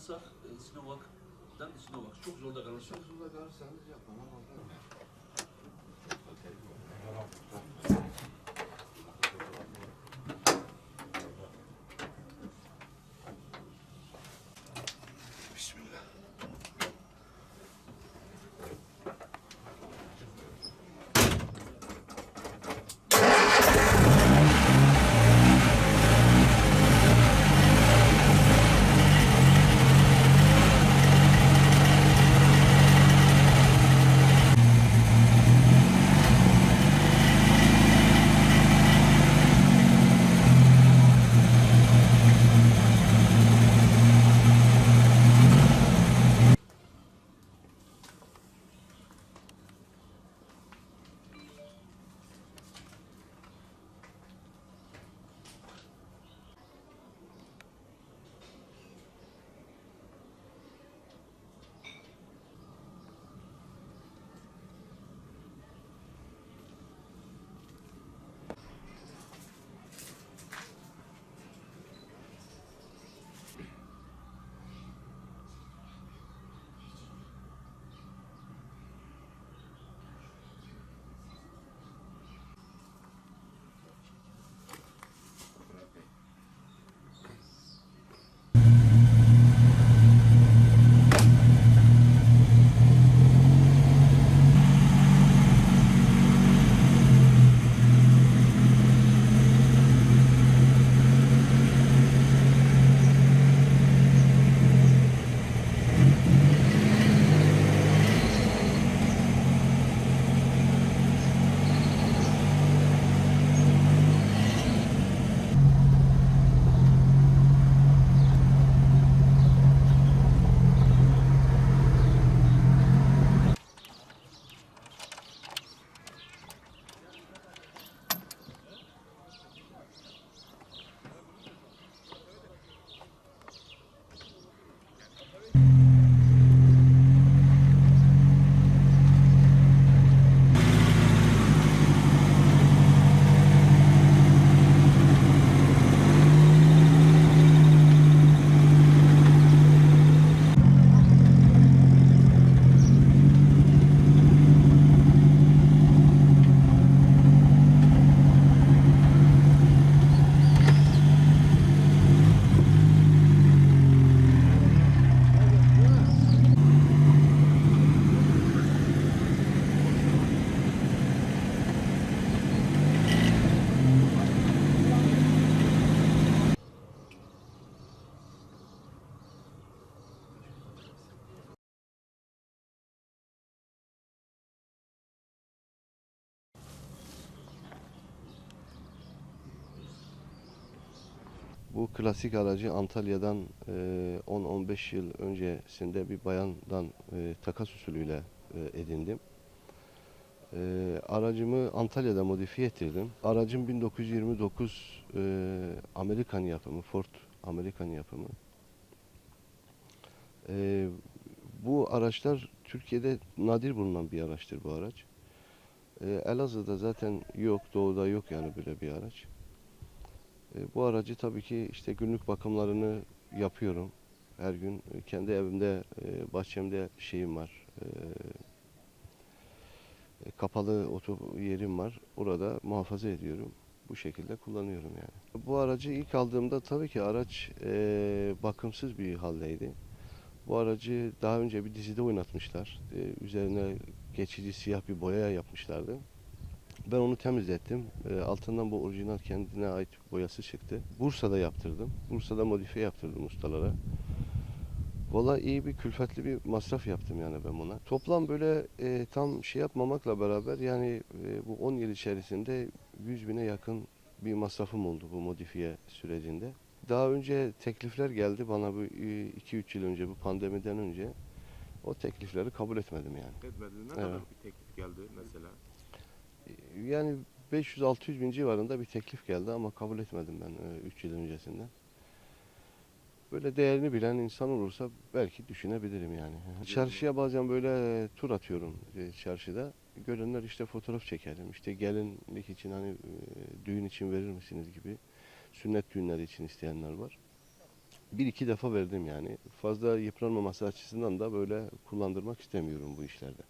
alırsak e, Sinovac'dan Sinovac. Çok zorda kalırsak. Çok zorda kalırsanız yapın ama Bu klasik aracı Antalya'dan e, 10-15 yıl öncesinde bir bayandan e, takas usulüyle e, edindim. E, aracımı Antalya'da modifiye ettirdim. Aracım 1929 e, Amerikan yapımı, Ford Amerikan yapımı. E, bu araçlar Türkiye'de nadir bulunan bir araçtır bu araç. E, Elazığ'da zaten yok, doğuda yok yani böyle bir araç. E, Bu aracı tabii ki işte günlük bakımlarını yapıyorum. Her gün e, kendi evimde, e, bahçemde şeyim var. Kapalı oto yerim var. Orada muhafaza ediyorum. Bu şekilde kullanıyorum yani. Bu aracı ilk aldığımda tabii ki araç bakımsız bir haldeydi. Bu aracı daha önce bir dizide oynatmışlar. Üzerine geçici siyah bir boya yapmışlardı. Ben onu temizlettim. E, altından bu orijinal kendine ait boyası çıktı. Bursa'da yaptırdım. Bursa'da modifiye yaptırdım ustalara. Valla iyi bir külfetli bir masraf yaptım yani ben buna. Toplam böyle e, tam şey yapmamakla beraber yani e, bu 10 yıl içerisinde 100 bine yakın bir masrafım oldu bu modifiye sürecinde. Daha önce teklifler geldi bana bu 2-3 yıl önce bu pandemiden önce. O teklifleri kabul etmedim yani. Etmedin. Ne Evet. kadar bir teklif geldi mesela? Yani 500-600 bin civarında bir teklif geldi ama kabul etmedim ben 3 yıl öncesinden. Böyle değerini bilen insan olursa belki düşünebilirim yani. Çarşıya bazen böyle tur atıyorum e, çarşıda. Görenler işte fotoğraf çekelim. İşte gelinlik için hani e, düğün için verir misiniz gibi. Sünnet düğünleri için isteyenler var. bir iki defa verdim yani. Fazla yıpranmaması açısından da böyle kullandırmak istemiyorum bu işlerde.